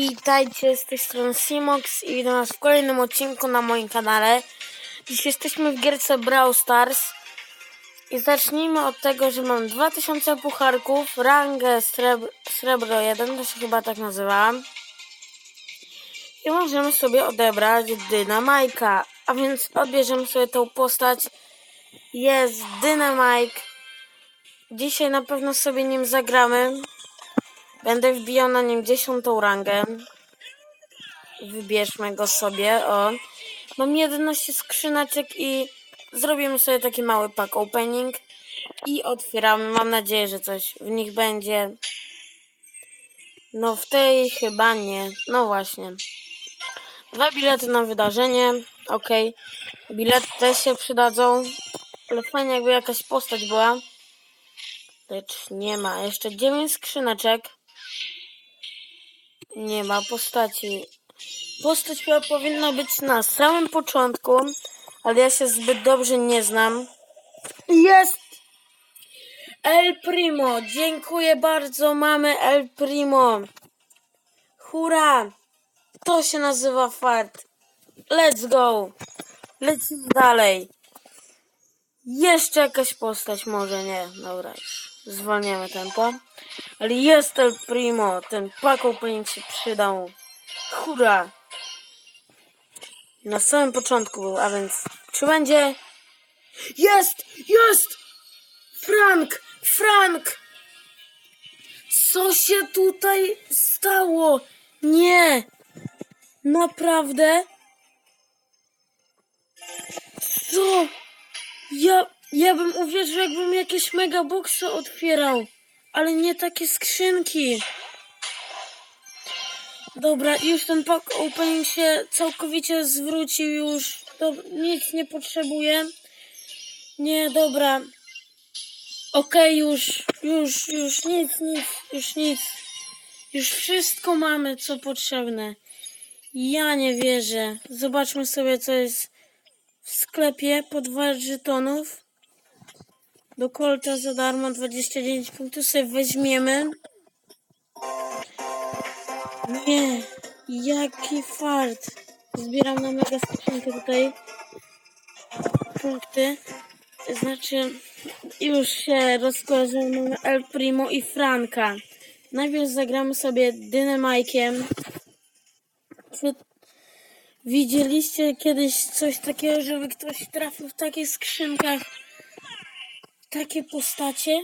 Witajcie z tej strony Simox i witam was w kolejnym odcinku na moim kanale. Dziś jesteśmy w gierce Brawl Stars i zacznijmy od tego, że mam 2000 pucharków, rangę srebr srebro 1, to się chyba tak nazywałam. I możemy sobie odebrać Dynamajka, a więc odbierzemy sobie tą postać. Jest Dynamike. Dzisiaj na pewno sobie nim zagramy. Będę wbijał na nim dziesiątą rangę. Wybierzmy go sobie. O. Mam 11 skrzyneczek i zrobimy sobie taki mały pack opening. I otwieramy. Mam nadzieję, że coś w nich będzie. No w tej chyba nie. No właśnie. Dwa bilety na wydarzenie. Ok. Bilety też się przydadzą. Ale fajnie jakby jakaś postać była. Lecz nie ma. Jeszcze 9 skrzyneczek. Nie ma postaci. Postać powinna być na samym początku, ale ja się zbyt dobrze nie znam. Jest! El Primo! Dziękuję bardzo, mamy El Primo! Hurra! To się nazywa fart. Let's go! Lecimy dalej. Jeszcze jakaś postać, może nie. Dobra, już zwolniamy tempo. Ale jest El Primo. Ten pack opening się przydał. Hurra! Na samym początku był, a więc czy będzie? Jest! Jest! Frank! Frank! Co się tutaj stało? Nie! Naprawdę? Co? Ja, ja bym uwierzył, jakbym jakieś megaboxy otwierał, ale nie takie skrzynki. Dobra, już ten pack opening się całkowicie zwrócił już. Nic nie potrzebuję. Nie, dobra. Okej, już, już, już nic, nic, już nic. Już wszystko mamy, co potrzebne. Ja nie wierzę. Zobaczmy sobie, co jest w sklepie po dwa żetonów. Do kolta za darmo 29 punktów sobie weźmiemy. Nie, jaki fart. Zbieram na mega skrzynkę tutaj punkty. Znaczy, już się rozkojarzyłem. Mamy El Primo i Franka. Najpierw zagramy sobie Dynamajkiem. Czy widzieliście kiedyś coś takiego, żeby ktoś trafił w takich skrzynkach takie postacie?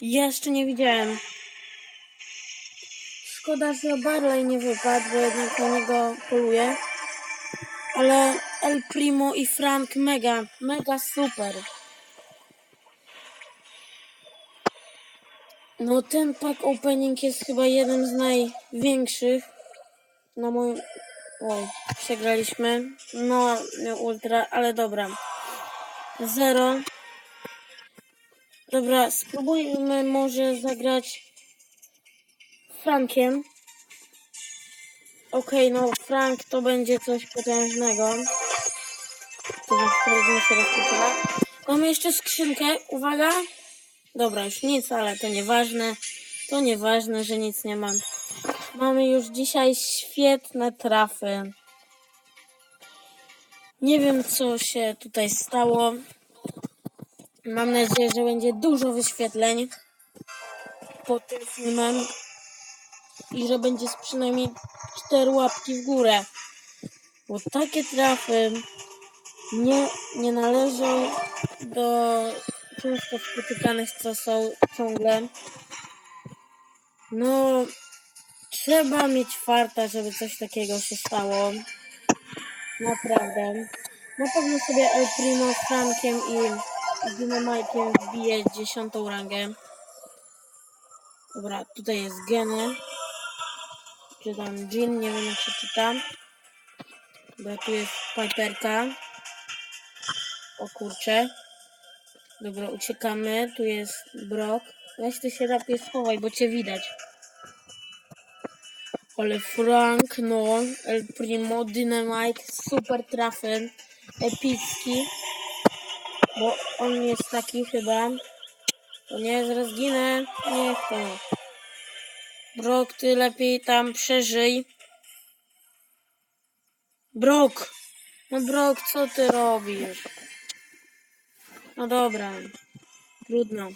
Jeszcze nie widziałem. Szkoda, że Barley nie wypadł, bo jednak na niego poluję. Ale El Primo i Frank mega, mega super. No ten pack opening jest chyba jednym z największych na moim... Oj, przegraliśmy. No, ultra, ale dobra. Zero. Dobra, spróbujmy może zagrać Frankiem. Okej, no Frank to będzie coś potężnego. To się. Mamy jeszcze skrzynkę. Uwaga. Dobra, już nic, ale to nieważne. To nieważne, że nic nie mam. Mamy już dzisiaj świetne trafy. Nie wiem, co się tutaj stało. Mam nadzieję, że będzie dużo wyświetleń pod tym filmem i że będzie przynajmniej cztery łapki w górę. Bo takie trafy nie, nie należą do często spotykanych, co są ciągle. No, trzeba mieć farta, żeby coś takiego się stało. Naprawdę. Na pewno sobie El Primo z Frankiem i Dynamajkiem wbije dziesiątą rangę. Dobra, tutaj jest Geny. Czy tam Jean, nie wiem jak się czyta. Dobra, tu jest Piperka. O kurcze. Dobra, uciekamy. Tu jest Brock. Weź ty się lepiej schowaj, bo cię widać. Ale Frank, no, El Primo, Dynamite, super trafy, epicki. Bo on jest taki chyba. To nie, zaraz ginę. Nie chcę. Brock, ty lepiej tam przeżyj. Brok! No Brok, co ty robisz? No dobra. Trudno.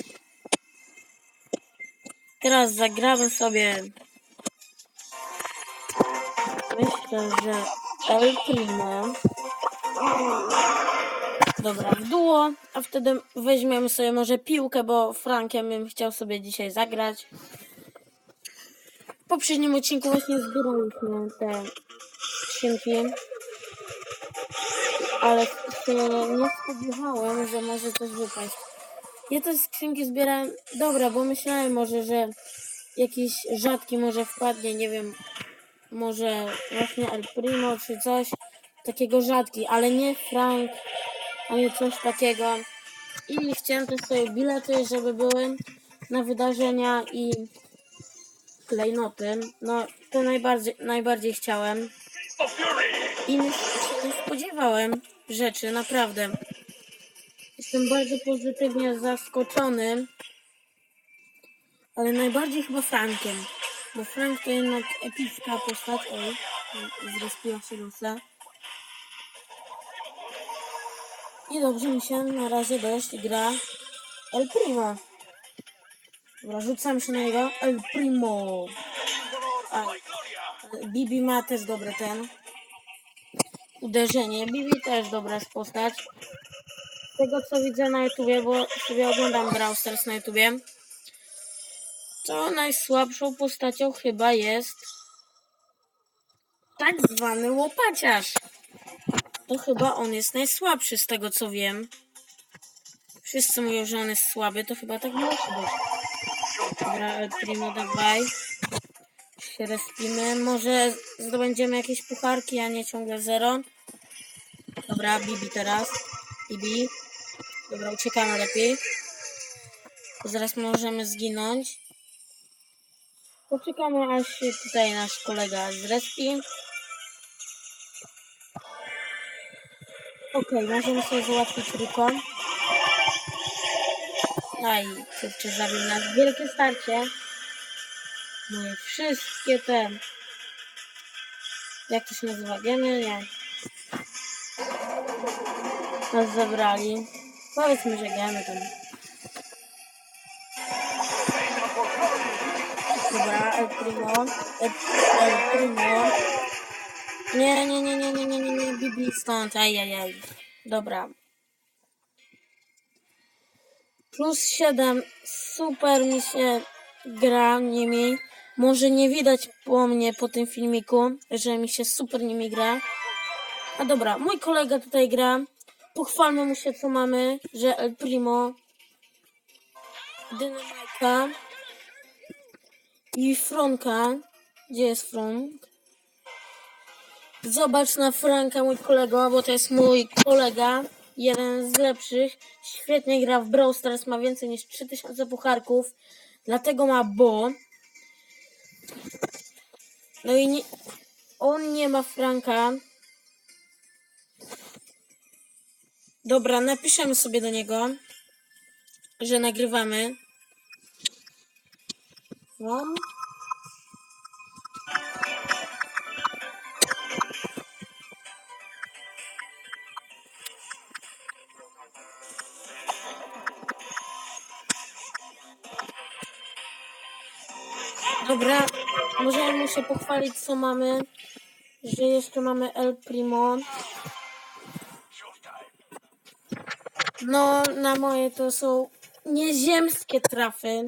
Teraz zagramy sobie. Myślę, że El Primo. Dobra, w duo, a wtedy weźmiemy sobie może piłkę, bo Frankiem bym chciał sobie dzisiaj zagrać. W poprzednim odcinku właśnie zbieraliśmy te skrzynki. Ale nie spodziewałem, że może coś wypaść. Ja te skrzynki zbierałem, dobra, bo myślałem może, że jakiś rzadki może wpadnie, nie wiem, może właśnie El Primo czy coś takiego rzadki, ale nie Frank, ani coś takiego. I chciałem też sobie bilety, żeby były na wydarzenia i klejnoty. No, to najbardziej, najbardziej chciałem. I nie- nie spodziewałem rzeczy, naprawdę. Jestem bardzo pozytywnie zaskoczony, ale najbardziej chyba Frankiem. Bo Frank to jednak epicka postać. Oj, zrespiła się Rusa. Dobrze mi się na razie dość gra El Primo. Dobra, rzucam się na niego. El Primo. A, Bibi ma też dobre ten. Uderzenie. Bibi też dobra jest postać. Z tego co widzę na YouTubie, bo sobie oglądam Brawl Stars na YouTubie, to najsłabszą postacią chyba jest tak zwany łopaciarz. To chyba on jest najsłabszy z tego co wiem. Wszyscy mówią, że on jest słaby, to chyba tak musi być. Dobra, Primo, dawaj. Się respimy. Może zdobędziemy jakieś pucharki, a nie ciągle zero. Dobra, Bibi teraz. Bibi. Dobra, uciekamy lepiej. Zaraz możemy zginąć. Poczekamy, aż się tutaj nasz kolega zrespi. Okej, możemy sobie załatwić Ruko. Aj, kurczę, zabił nas. Wielkie starcie. Moje wszystkie te... Jak to się nazywa? Geny? Nas zabrali. Powiedzmy, że gemy tam. Dobra, El Primo. El, El Primo. Nie, nie, nie, nie, nie, nie, nie, nie, Bibi stąd, ajajaj. Dobra. Plus 7, super mi się gra nimi. Może nie widać po mnie, po tym filmiku, że mi się super nimi gra. A dobra, mój kolega tutaj gra. Pochwalmy mu się, co mamy, że El Primo, Dynamika i Fronka. Gdzie jest Frank? Zobacz na Franka, mój kolego, bo to jest mój kolega. Jeden z lepszych. Świetnie gra w Brawl Stars, ma więcej niż 3000 pucharków. Dlatego ma Bo. No i nie, on nie ma Franka. Dobra, napiszemy sobie do niego, że nagrywamy. Wam. Dobra, możemy się pochwalić, co mamy. Że jeszcze mamy El Primo. No, na moje to są nieziemskie trafy.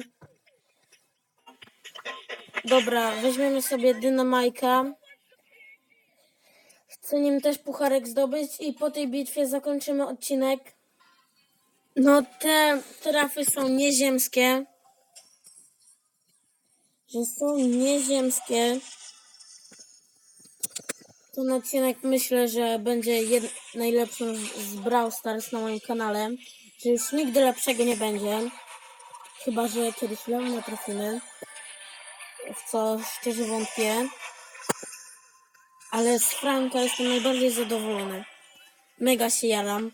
Dobra, weźmiemy sobie Dynamajka. Chcę nim też pucharek zdobyć i po tej bitwie zakończymy odcinek. No, te trafy są nieziemskie. Że są nieziemskie. Ten odcinek myślę, że będzie najlepszym z- Brawl Stars na moim kanale. Że już nigdy lepszego nie będzie. Chyba, że kiedyś Leona trafimy. W co szczerze wątpię. Ale z Franka jestem najbardziej zadowolony. Mega się jaram.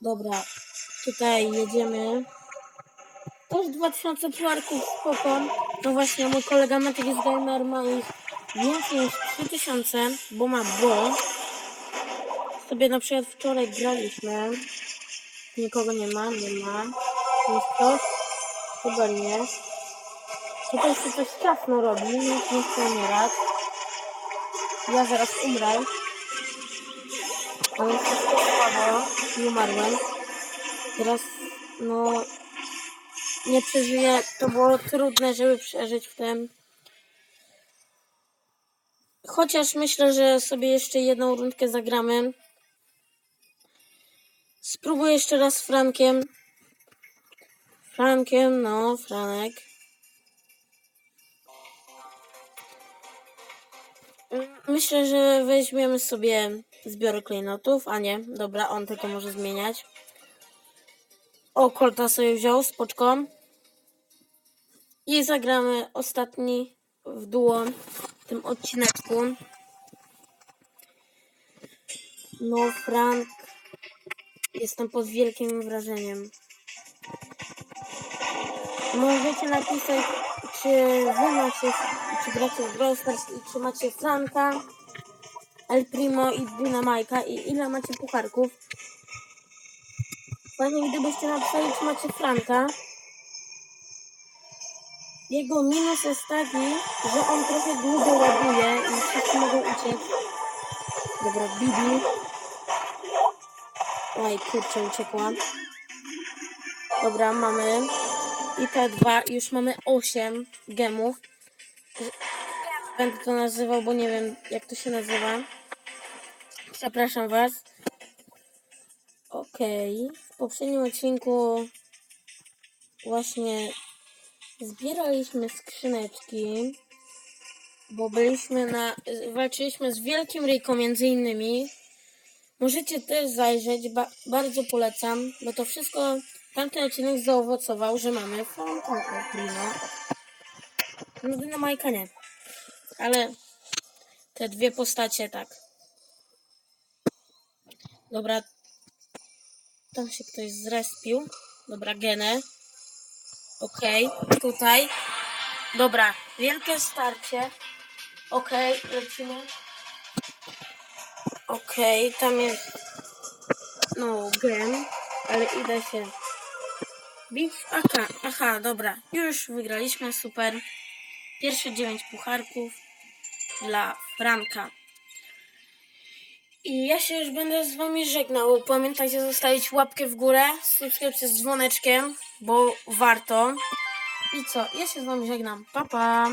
Dobra, tutaj jedziemy. Też 2000 puarków spoko. No właśnie, mój kolega Matek jest gamer, ma ich więcej niż 3000, bo ma bo. Sobie na przykład wczoraj graliśmy. Nikogo nie ma, nie ma. Jest ktoś? Chyba nie. Tutaj się coś ciasno robi, nikt nie chce umierać. Ja zaraz umrę. Ale wszystko słabo. Nie umarłem. Teraz, no... Nie przeżyję. To było trudne, żeby przeżyć w tym. Chociaż myślę, że sobie jeszcze jedną rundkę zagramy. Spróbuję jeszcze raz z Frankiem. Frankiem, no, Franek. Myślę, że weźmiemy sobie zbiory klejnotów, a nie, dobra, on tylko może zmieniać. O, Kolta sobie wziął, spoczką. I zagramy ostatni w duo w tym odcineczku. No, Frank, jestem pod wielkim wrażeniem. Możecie napisać, czy wy macie, czy gracie w Brawl Stars i czy macie Franka, El Primo i Dynamajka i ile macie pucharków. Fajnie gdybyście napisali, czy macie Franka. Jego minus jest taki, że on trochę długo ładuje i wszyscy mogą uciec. Dobra, Bibi. Oj, kurczę, uciekła. Dobra, mamy. I te dwa. Już mamy osiem gemów. Będę to nazywał, bo nie wiem, jak to się nazywa. Przepraszam Was. Okej. W poprzednim odcinku właśnie zbieraliśmy skrzyneczki, bo byliśmy na... walczyliśmy z Wielkim Ryjką między innymi. Możecie też zajrzeć, ba bardzo polecam, bo to wszystko, tamten odcinek zaowocował, że mamy Franka Primo. No Dynamajka nie, ale te dwie postacie tak. Dobra, tam się ktoś zrespił. Dobra, genę. Okej, tutaj. Dobra, wielkie starcie. Okej, lecimy. Okej, tam jest no gen, ale idę się bić. Aha, aha, dobra, już wygraliśmy, super. Pierwsze dziewięć pucharków dla Franka. I ja się już będę z wami żegnał. Pamiętajcie zostawić łapkę w górę, subskrypcję z dzwoneczkiem, bo warto. I co? Ja się z wami żegnam. Pa, pa.